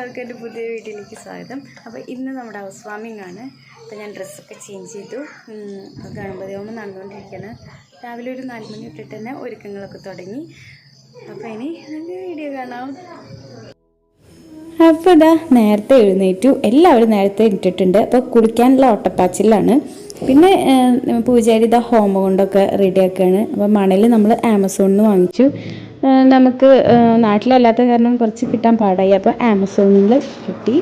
എല്ലാവർക്കും എന്റെ പുതിയ വീട്ടിലേക്ക് സ്വാഗതം. അപ്പോൾ ഇന്ന് നമ്മുടെ ഹൗസ് വാമിംഗ് ആണ് അപ്പോൾ ഞാൻ ഡ്രസ്സൊക്കെ ചേഞ്ച് ചെയ്തു. ഗണപതി ഹോമം നടന്നുകൊണ്ടിരിക്കുകയാണ് രാവിലെ ഒരു നാല് മണി തൊട്ടിട്ട് തന്നെ ഒരുക്കങ്ങളൊക്കെ തുടങ്ങി. അപ്പോൾ ഇനി നല്ല വീഡിയോ കാണാം. അപ്പോൾ ഇതാ നേരത്തെ എഴുന്നേറ്റു. എല്ലാവരും നേരത്തെ ഇട്ടിട്ടുണ്ട്. അപ്പോൾ കുളിക്കാനുള്ള ഓട്ടപ്പാച്ചിലാണ്. പിന്നെ പൂജാരി ഇതാ ഹോമം കൊണ്ടൊക്കെ റെഡിയാക്കുകയാണ് അപ്പോൾ മണൽ നമ്മൾ ആമസോണിൽ നിന്ന് വാങ്ങിച്ചു. നമുക്ക് നാട്ടിലല്ലാത്ത കാരണം കുറച്ച് കിട്ടാൻ പാടായി. അപ്പോൾ ആമസോണിൽ കിട്ടി.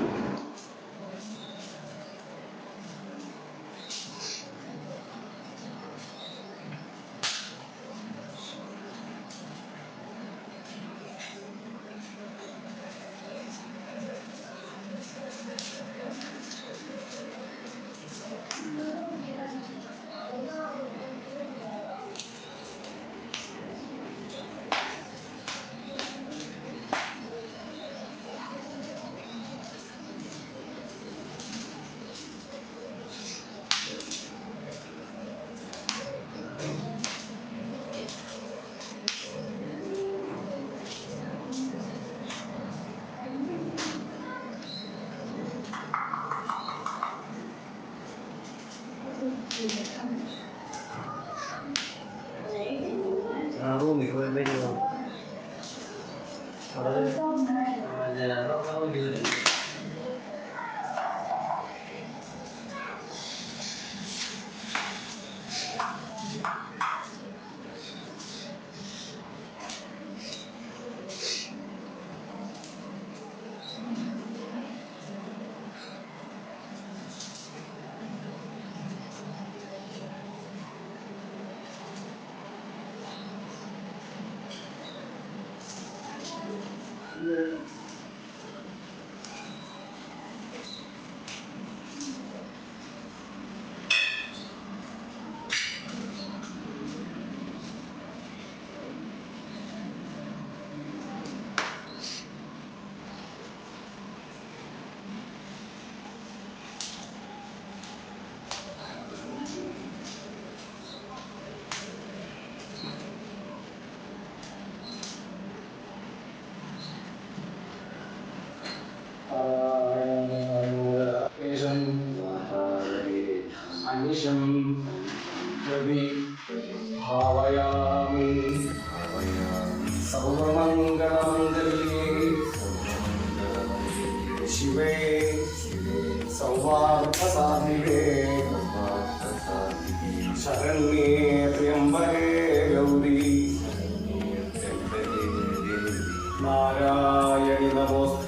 നാരായണി നമോസ്തുതേ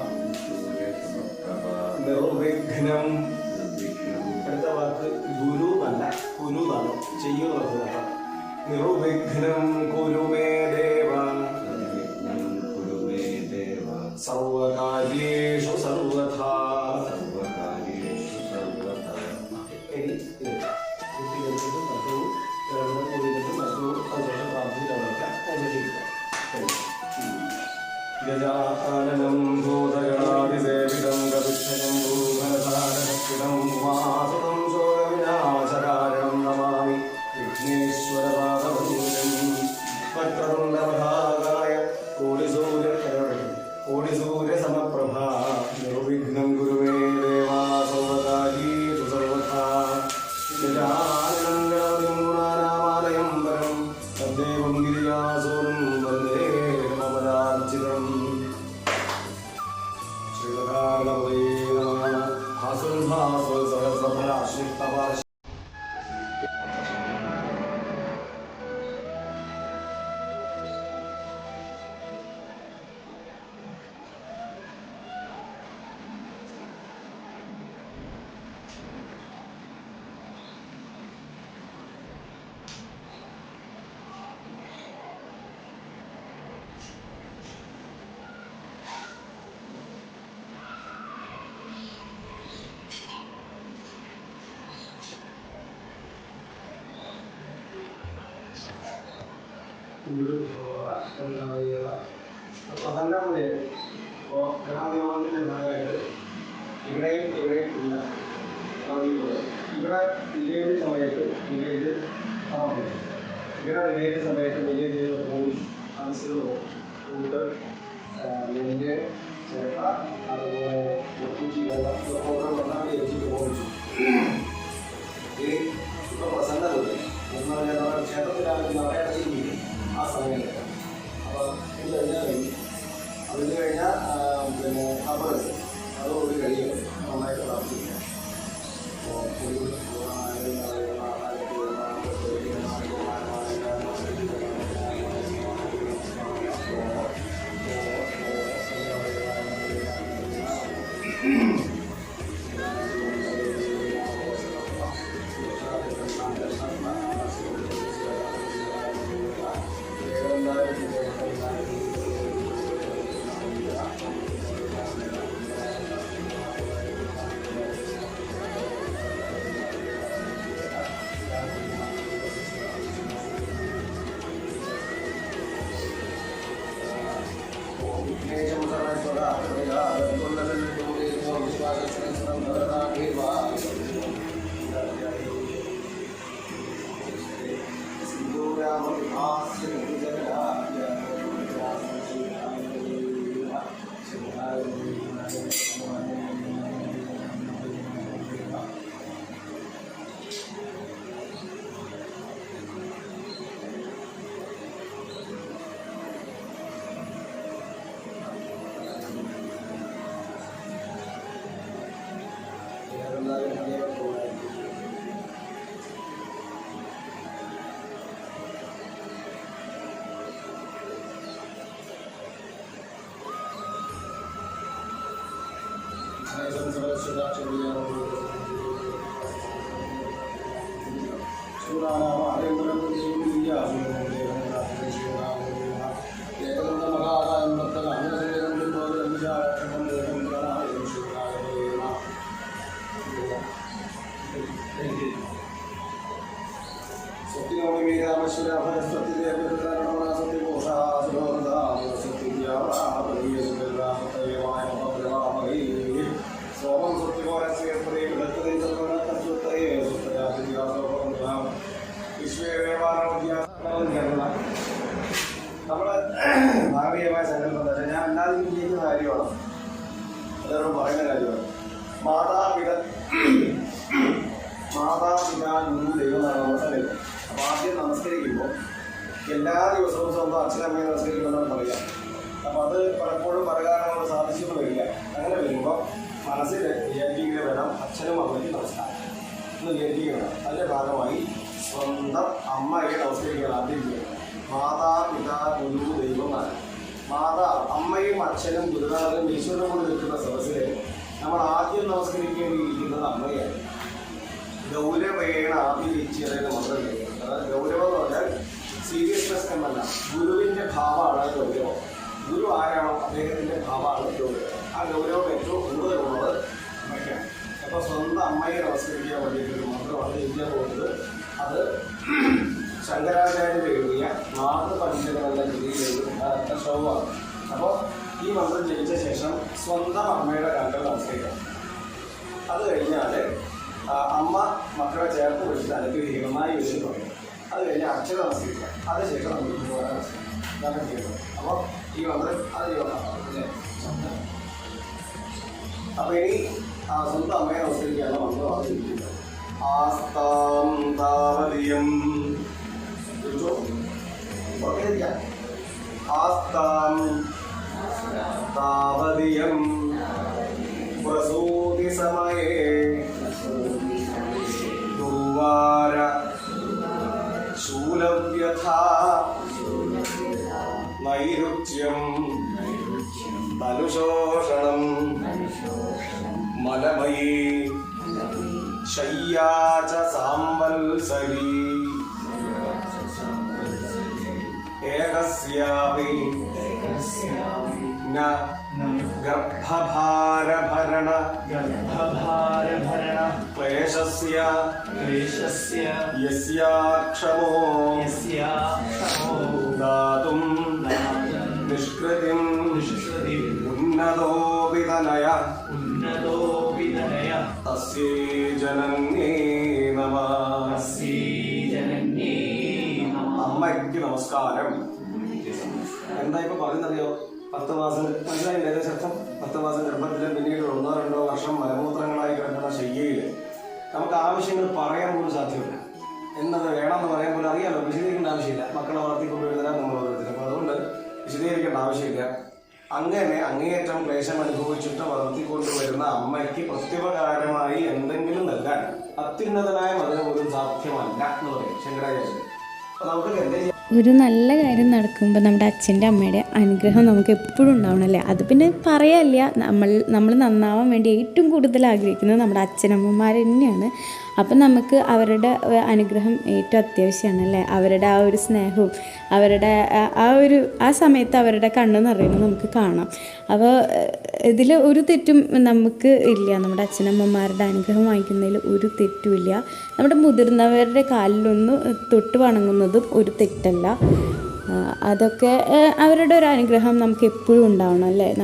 നിർവിഘ്നം അടുത്ത വാക്ക് ഗുരു എന്നല്ല കുരു എന്നാണ് ചെയ്യുന്നത് കേട്ടോ നിർവിഘ്നം കുരുമേ ദേവ. സർവകാര്യേഷു സർവഥാ പ്രധാനമന്ത്രി ഇപ്പോൾ ഗ്രാമീണത്തിന്റെ ഭാഗമായിട്ട് ഇവിടെയും ഇവിടെയും ഇല്ല. ഇവിടെ വില്ലേജ് സമയത്ത് സമർപ്പിക്കും ഇവിടെ വില്ലേജ് സമയത്ത് വില്ലേജ് പോയി മനസ്സിലോ കൂട്ട് നെല്ല് ചേട്ട അതുപോലെ കുച്ചി വെള്ളം ഇതൊക്കെ വന്നാൽ വെച്ചിട്ട് പോകും ഈ ഇപ്പോൾ പ്രസന്നമില്ല എന്ന് പറഞ്ഞാൽ നമ്മുടെ ക്ഷേത്രത്തിലാണ് നടയടച്ചിരിക്കും ആ സമയത്ത് അപ്പോൾ ഇത് കഴിഞ്ഞാൽ കഴിഞ്ഞു അതിന് കഴിഞ്ഞാൽ പിന്നെ ഖബർ അതോട് കഴിയും നന്നായിട്ട് പ്രാർത്ഥിക്കുക Allah. शासन सदस्य चलिए അതിന്റെ ഭാഗമായി സ്വന്തം അമ്മയെ നമസ്കരിക്കണം ആദ്യം മാതാപിതാ ഗുരു ദൈവമാണ് മാതാ അമ്മയും അച്ഛനും ഗുരുനാഥനും ഈശ്വരനും കൂടി നിൽക്കുന്ന സദസ്സിലെ നമ്മൾ ആദ്യം നമസ്കരിക്കേണ്ടിയിരിക്കുന്നത് അമ്മയാണ്. ഗൗരവേണ ആഭിവിച്ഛേദന മന്ത്രം അതായത് ഗൗരവം എന്ന് പറഞ്ഞാൽ സീരിയസ്നെസ് എന്നല്ല ഗുരുവിന്റെ ഭാവമാണ് ഗൗരവം. ഗുരു ആരാണോ അദ്ദേഹത്തിന്റെ ഭാവമാണ് ഗൗരവം. ആ ഗൗരവം ഏറ്റവും കൂടുതലുള്ളത് അമ്മയ്ക്കാണ്. അപ്പോൾ സ്വന്തം അമ്മയെ നമസ്കരിക്കാൻ വേണ്ടിയിട്ടൊരു മന്ത്രമാണ് ഇന്ത്യ പോകുന്നത്. അത് ശങ്കരാചാര്യർ എഴുതിയ എന്ന രീതിയിൽ എഴുതുന്ന അപ്പോൾ ഈ മന്ത്രം ജനിച്ച ശേഷം സ്വന്തം അമ്മയുടെ കണ്ടൽ നമസ്കരിക്കണം അത് കഴിഞ്ഞാൽ അമ്മ മക്കളെ ചേർത്ത് വിളിച്ച് അനുഗ്രഹിക്കണം വിളിച്ച് പറയും അത് കഴിഞ്ഞ് അക്ഷര നമസ്കരിക്കുക അതിനുശേഷം നമുക്ക് പോകാൻ ഇതാണ് ചെയ്യണം അപ്പോൾ ഈ മന്ത്രം അത് ചെയ്യണം അപ്പോൾ ഇനി സ്വന്തം അമ്മയെ നമസ്കരിക്കാനുള്ള മന്ത്രമാണ് ആസ്താം താവതിയം ചോദിച്ചോ ഉറപ്പിച്ചിരിക്കാം ആസ്താം താവതിയം സമയേ. ദുവാര ശൂലവ്യഥാ. നൈരുച്യം തനുശോഷണം शय्या च साम्बल्सरी एकस्यापि न गर्भभारभरण। गर्भभारभरण। क्लेशस्य। क्लेशस्य। यस्याक्षमो यस्याक्षमो दातुं निष्कृतिं निष्कृतिम् उन्नतोऽपि तनयः। അമ്മയ്ക്ക് നമസ്കാരം. എന്താ ഇപ്പൊ പറയുന്നറിയോ? പത്ത് മാസം മനസ്സിലായില്ലേ ഏകദേശം? പത്ത് മാസം ഗർഭത്തിൽ പിന്നീട് ഒന്നോ രണ്ടോ വർഷം മലമൂത്രങ്ങളായി കിടക്കുന്ന ശയ്യയിൽ നമുക്ക് ആവശ്യങ്ങൾ പറയാൻ പോലും സാധ്യമല്ല. എന്നത് വേണമെന്ന് പറയാൻ പോലും അറിയാമല്ലോ വിശദീകരിക്കേണ്ട ആവശ്യമില്ല. മക്കളെ വളർത്തിക്കൊണ്ടുവരുന്നതിനാണ് നമ്മൾ ഓരോരുത്തരും. അപ്പോൾ അതുകൊണ്ട് വിശദീകരിക്കേണ്ട ആവശ്യമില്ല. അങ്ങനെ അങ്ങേയറ്റം ക്ലേശം അനുഭവിച്ചിട്ട് വളർത്തിക്കൊണ്ടുവരുന്ന അമ്മയ്ക്ക് പ്രത്യുപകാരമായി എന്തെങ്കിലും നൽകാൻ അത്യുന്നതനായ മതിന് പോലും സാധ്യമല്ല എന്ന് പറയും ശങ്കരാചാര്യ. നമുക്ക് ഒരു നല്ല കാര്യം നടക്കുമ്പോൾ നമ്മുടെ അച്ഛന്റെ അമ്മയുടെ അനുഗ്രഹം നമുക്ക് എപ്പോഴും ഉണ്ടാവണമല്ലേ അത് പിന്നെ പറയാനില്ല. നമ്മൾ നമ്മൾ നന്നാവാൻ വേണ്ടി ഏറ്റവും കൂടുതൽ ആഗ്രഹിക്കുന്നത് നമ്മുടെ അച്ഛനമ്മമാർ തന്നെയാണ്. അപ്പം നമുക്ക് അവരുടെ അനുഗ്രഹം ഏറ്റവും അത്യാവശ്യമാണ് അല്ലേ? അവരുടെ ആ ഒരു സ്നേഹവും അവരുടെ ആ- ഒരു ആ സമയത്ത് അവരുടെ കണ്ണ് നിറയുന്നത് നമുക്ക് കാണാം. അപ്പോൾ ഇതിൽ ഒരു തെറ്റും നമുക്ക് ഇല്ല. നമ്മുടെ അച്ഛനമ്മമാരുടെ അനുഗ്രഹം വാങ്ങിക്കുന്നതിൽ ഒരു തെറ്റുമില്ല നമ്മുടെ മുതിർന്നവരുടെ കാലിലൊന്ന് തൊട്ട് വണങ്ങുന്നതും ഒരു തെറ്റല്ല. അതൊക്കെ അവരുടെ ഒരു അനുഗ്രഹം നമുക്ക് എപ്പോഴും ഉണ്ടാവണം അല്ലേ?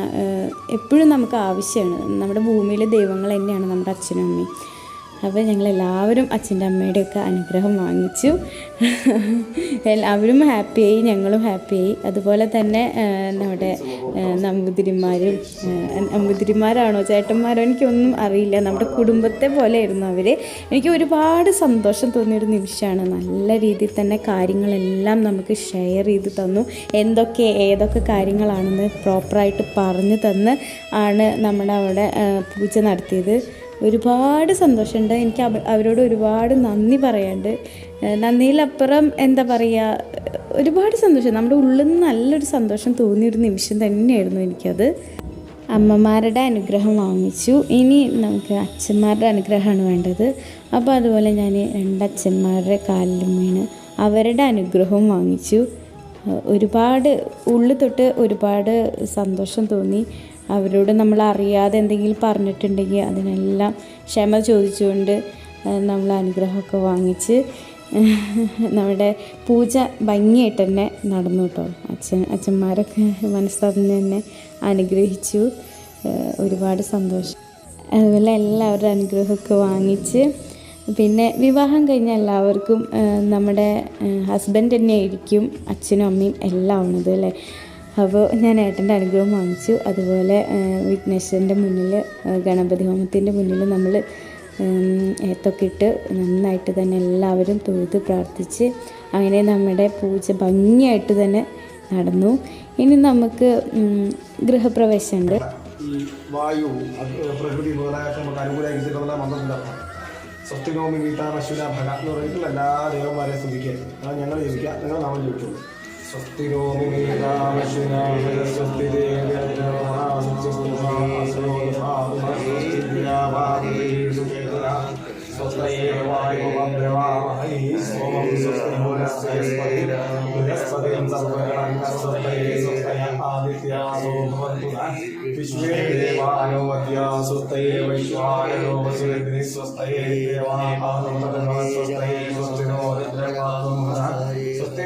എപ്പോഴും നമുക്ക് ആവശ്യമാണ്. നമ്മുടെ ഭൂമിയിലെ ദൈവങ്ങൾ തന്നെയാണ് നമ്മുടെ അച്ഛനും അമ്മയും. അപ്പോൾ ഞങ്ങളെല്ലാവരും അച്ഛന്റെ അമ്മയുടെയൊക്കെ അനുഗ്രഹം വാങ്ങിച്ചു. എല്ലാവരും ഹാപ്പിയായി ഞങ്ങളും ഹാപ്പിയായി അതുപോലെ തന്നെ നമ്മുടെ നമ്പൂതിരിമാരും നമ്പൂതിരിമാരാണോ ചേട്ടന്മാരോ എനിക്കൊന്നും അറിയില്ല. നമ്മുടെ കുടുംബത്തെ പോലെയായിരുന്നു അവർ എനിക്ക് ഒരുപാട് സന്തോഷം തോന്നിയൊരു നിമിഷമാണ്. നല്ല രീതിയിൽ തന്നെ കാര്യങ്ങളെല്ലാം നമുക്ക് ഷെയർ ചെയ്ത് തന്നു. എന്തൊക്കെ ഏതൊക്കെ കാര്യങ്ങളാണെന്ന് പ്രോപ്പറായിട്ട് പറഞ്ഞു തന്ന് ആണ് നമ്മുടെ അവിടെ പൂജ നടത്തിയത്. ഒരുപാട് സന്തോഷമുണ്ട്. എനിക്ക് അവരോട് ഒരുപാട് നന്ദി പറയാണ്ട് നന്ദിയിലപ്പുറം എന്താ പറയുക ഒരുപാട് സന്തോഷം. നമ്മുടെ ഉള്ളിൽ നിന്ന് നല്ലൊരു സന്തോഷം തോന്നിയൊരു നിമിഷം തന്നെയായിരുന്നു എനിക്കത്. അമ്മമാരുടെ അനുഗ്രഹം വാങ്ങിച്ചു. ഇനി നമുക്ക് അച്ഛന്മാരുടെ അനുഗ്രഹമാണ് വേണ്ടത്. അപ്പോൾ അതുപോലെ ഞാൻ രണ്ടച്ഛന്മാരുടെ കാലിലും വീണ് അവരുടെ അനുഗ്രഹവും വാങ്ങിച്ചു. ഒരുപാട് ഉള്ളിൽ തൊട്ട് ഒരുപാട് സന്തോഷം തോന്നി. അവരോട് നമ്മൾ അറിയാതെ എന്തെങ്കിലും പറഞ്ഞിട്ടുണ്ടെങ്കിൽ അതിനെല്ലാം ക്ഷമ ചോദിച്ചുകൊണ്ട് നമ്മൾ അനുഗ്രഹമൊക്കെ വാങ്ങിച്ച് നമ്മുടെ പൂജ ഭംഗിയായിട്ട് തന്നെ നടന്നു കേട്ടോ. അച്ഛൻ അച്ഛന്മാരൊക്കെ മനസ്സറിഞ്ഞ് തന്നെ അനുഗ്രഹിച്ചു. ഒരുപാട് സന്തോഷം. അതുപോലെ എല്ലാവരുടെ അനുഗ്രഹമൊക്കെ വാങ്ങിച്ച് പിന്നെ വിവാഹം കഴിഞ്ഞ എല്ലാവർക്കും നമ്മുടെ ഹസ്ബൻഡ് തന്നെ ആയിരിക്കും അച്ഛനും അമ്മയും എല്ലാം ആവുന്നത് അല്ലേ? അപ്പോൾ ഞാൻ ഏട്ടന്റെ അനുഗ്രഹം വാങ്ങിച്ചു. അതുപോലെ വിഘ്നേശ്വരന്റെ മുന്നിൽ ഗണപതി ഹോമത്തിന്റെ മുന്നിൽ നമ്മൾ ഏത്തൊക്കെ ഇട്ട് നന്നായിട്ട് തന്നെ എല്ലാവരും തൊഴുത് പ്രാർത്ഥിച്ച് അങ്ങനെ നമ്മുടെ പൂജ ഭംഗിയായിട്ട് തന്നെ നടന്നു. ഇനി നമുക്ക് ഗൃഹപ്രവേശമുണ്ട്. വായു പ്രകൃതി മുതലായൊക്കെ നമുക്ക് സ്വസ്തികോമി പശുല ഭഗ എന്ന് പറഞ്ഞിട്ടുള്ള എല്ലാ ദൈവന്മാരെയും സ്തുതിക്കുക ഞങ്ങൾ ജപിക്കുക നിങ്ങൾ നമ്മൾ ജപിച്ചോളൂ No me da mucha satisfacción. No me da mucha satisfacción. No me da mucha satisfacción. No me da mucha satisfacción. No me da mucha satisfacción. No me da mucha satisfacción. No me da mucha satisfacción. No me da mucha satisfacción.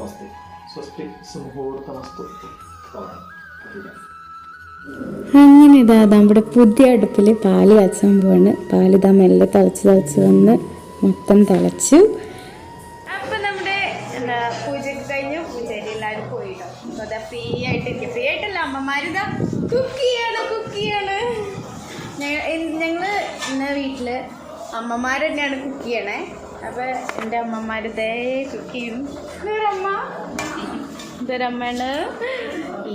സുമുഹൂർത്തമസ്തി സ്വസ്തി സുമുഹൂർത്തമസ്തു. അങ്ങനെ ഇതാ നമ്മുടെ പുതിയ അടുപ്പിൽ പാൽ കാച്ചാൻ പോവാണ്. പാൽ ഇതാ മെല്ലെ തിളച്ച് തിളച്ച് വന്ന് മൊത്തം തിളച്ചു. അപ്പൊ നമ്മുടെ എന്താ പൂജയൊക്കെ കഴിഞ്ഞു. പൂജയിൽ എല്ലാവരും പോയിട്ടോ അപ്പൊ അതാ ഫ്രീ ആയിട്ടിരിക്കും. ഫ്രീ ആയിട്ടല്ല അമ്മമാരിതാ കുക്ക് ചെയ്യാണ് കുക്ക് ചെയ്യാണ് ഞങ്ങ- ഞങ്ങൾ ഇന്ന് വീട്ടിൽ അമ്മമാർ തന്നെയാണ് കുക്ക് ചെയ്യണേ. അപ്പൊ എന്റെ അമ്മമാർ കുക്കിയും കുക്ക് ചെയ്യും. ഇതൊരമ്മ ഇതൊരമ്മയാണ്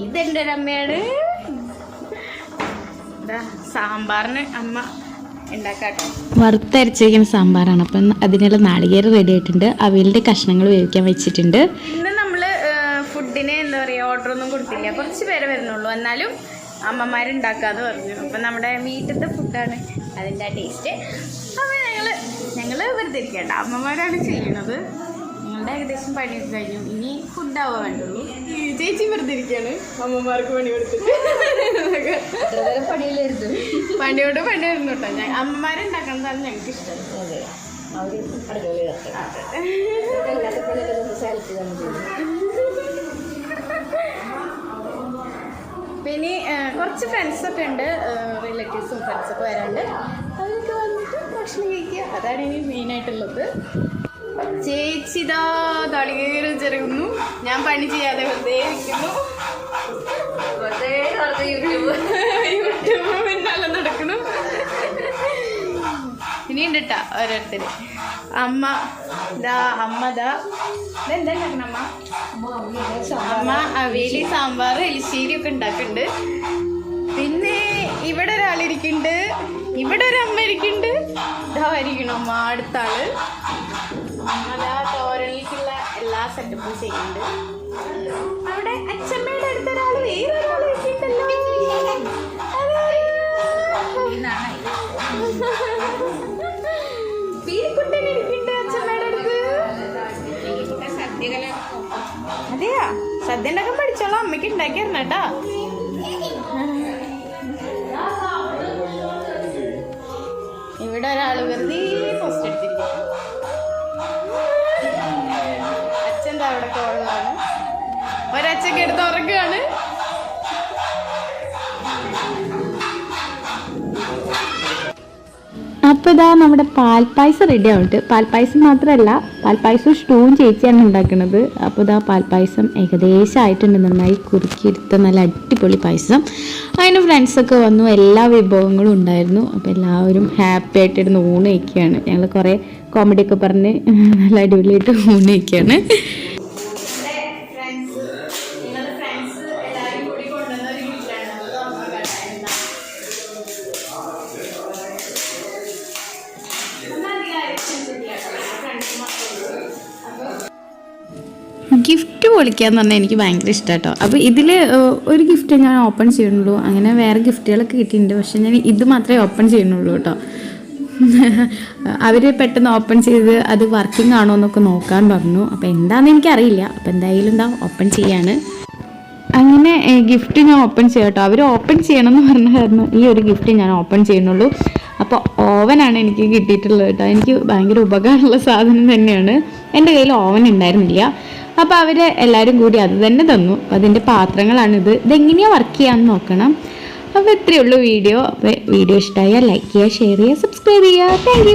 ഇതെന്റെ ഒരമ്മയാണ് സാമ്പാറിന് അമ്മ വറുത്തരച്ചിരിക്കുന്ന സാമ്പാറാണ്. അപ്പം അതിനുള്ള നാളികേരം റെഡി ആയിട്ടുണ്ട്. അവയിലെ കഷ്ണങ്ങൾ വേവിക്കാൻ വെച്ചിട്ടുണ്ട്. ഇന്ന് നമ്മൾ ഫുഡിന് എന്താ പറയുക ഓർഡർ ഒന്നും കൊടുത്തില്ല. കുറച്ച് പേരെ വരുന്നുള്ളൂ. എന്നാലും അമ്മമാരുണ്ടാക്കാന്ന് പറഞ്ഞു. അപ്പം നമ്മുടെ വീട്ടിലത്തെ ഫുഡാണ് അതിന്റെ ടേസ്റ്റ് അപ്പോൾ ഞങ്ങൾ ഞങ്ങൾ വെറുതെ ഇരിക്കേണ്ട. അമ്മമാരാണ് ചെയ്യണത്. ഞങ്ങളുടെ ഏകദേശം പണിയൊക്കെ കഴിഞ്ഞു. ഇനി ഫുഡ് ഫുഡാവാൻ വേണ്ടുള്ളൂ. ചേച്ചി വെറുതെ ഇരിക്കുകയാണ് അമ്മമാർക്ക് പണി കൊടുത്തിട്ട്. പണിയോട് പണി വരുന്നു കേട്ടോ ഞാൻ അമ്മമാരുണ്ടാക്കുന്നതാണ് ഞങ്ങൾക്ക് ഇഷ്ടം. പിന്നെ കുറച്ച് ഫ്രണ്ട്സൊക്കെ ഉണ്ട്. റിലേറ്റീവ്സും ഫ്രണ്ട്സൊക്കെ വരാണ്ട് ഭക്ഷണം കഴിക്കുക അതാണ് ഇനി മെയിനായിട്ടുള്ളത് ചേച്ചിതാ തളികേറി ചെറുകുന്നു ഞാൻ പണി ചെയ്യാതെ വെറുതെ ഇരിക്കുന്നു. യൂട്യൂബ്. പിന്നാലെ നടക്കുന്നു. ഇനി ഉണ്ട് കേട്ടോ ഓരോരുത്തര്. അമ്മ ദാ അമ്മ ദാ ഇതെന്താ അമ്മ? അമ്മ അവിയലി സാമ്പാർ എലിശ്ശേരി ഒക്കെ ഉണ്ടാക്കുന്നുണ്ട്. പിന്നെ ഇവിടെ ഒരാളിരിക്കുന്നുണ്ട്. ഇവിടെ ഒരു അമ്മ ഇരിക്കുന്നുണ്ട് ഇതാ അമ്മ അടുത്ത ആൾ. തോരണിലേക്കുള്ള എല്ലാ സെറ്റപ്പും ചെയ്യുന്നുണ്ട്. അവിടെ അച്ഛമ്മയുടെ അടുത്തൊരാൾ അടുത്ത്. അതെയാ? സദ്യ ഉണ്ടാക്കാൻ പഠിച്ചോളാം. അമ്മയ്ക്ക് ഉണ്ടാക്കി അപ്പോൾ ഇതാ നമ്മുടെ പാൽപ്പായസം റെഡി ആവുന്നുണ്ട് പാൽപ്പായസം മാത്രമല്ല പാൽപ്പായസം സ്റ്റൂവും ചേച്ചിയാണ് ഉണ്ടാക്കുന്നത് അപ്പോൾ ഇതാ പാൽപ്പായസം ഏകദേശം ആയിട്ടുണ്ട്. നന്നായി കുറുക്കിയെടുത്ത നല്ല അടിപൊളി പായസം. അതിന് ഫ്രണ്ട്സൊക്കെ വന്നു. എല്ലാ വിഭവങ്ങളും ഉണ്ടായിരുന്നു. അപ്പോൾ എല്ലാവരും ഹാപ്പി ആയിട്ടിരുന്ന് ഊണ് വയ്ക്കുകയാണ് ഞങ്ങൾ കുറേ കോമഡിയൊക്കെ പറഞ്ഞ് നല്ല അടിപൊളിയായിട്ട് ഊണ് കഴിക്കുകയാണ്. ഗിഫ്റ്റ് എന്ന് പറഞ്ഞാൽ എനിക്ക് ഭയങ്കര ഇഷ്ടം കേട്ടോ അപ്പോൾ ഇതിൽ ഒരു ഗിഫ്റ്റ് ഞാൻ ഓപ്പൺ ചെയ്യുന്നുള്ളൂ. അങ്ങനെ വേറെ ഗിഫ്റ്റുകളൊക്കെ കിട്ടിയിട്ടുണ്ട്. പക്ഷേ ഞാൻ ഇത് മാത്രമേ ഓപ്പൺ ചെയ്യുന്നുള്ളൂ കേട്ടോ. അവർ പെട്ടെന്ന് ഓപ്പൺ ചെയ്ത് അത് വർക്കിംഗ് ആണോ എന്നൊക്കെ നോക്കാൻ പറഞ്ഞു. അപ്പോൾ എന്താണെന്ന് എനിക്കറിയില്ല. അപ്പോൾ എന്തായാലും എന്താ ഓപ്പൺ ചെയ്യാണ്. അങ്ങനെ ഗിഫ്റ്റ് ഞാൻ ഓപ്പൺ ചെയ്യാം കേട്ടോ. അവർ ഓപ്പൺ ചെയ്യണം എന്ന് പറഞ്ഞ കാരണം ഈ ഒരു ഗിഫ്റ്റ് ഞാൻ ഓപ്പൺ ചെയ്യുന്നുള്ളൂ. അപ്പോൾ ഓവനാണ് എനിക്ക് കിട്ടിയിട്ടുള്ളത് കേട്ടോ. എനിക്ക് ഭയങ്കര ഉപകാരമുള്ള സാധനം തന്നെയാണ്. എന്റെ കയ്യിൽ ഓവൻ ഉണ്ടായിരുന്നില്ല. അപ്പോൾ അവർ എല്ലാവരും കൂടി അത് തന്നെ തന്നു. അതിന്റെ പാത്രങ്ങളാണിത്. ഇതെങ്ങനെയാണ് വർക്ക് ചെയ്യാമെന്ന് നോക്കണം. അപ്പോൾ ഇത്രയേ ഉള്ളൂ വീഡിയോ. അപ്പോൾ വീഡിയോ ഇഷ്ടമായാൽ ലൈക്ക് ചെയ്യുക ഷെയർ ചെയ്യുക സബ്സ്ക്രൈബ് ചെയ്യുക. താങ്ക്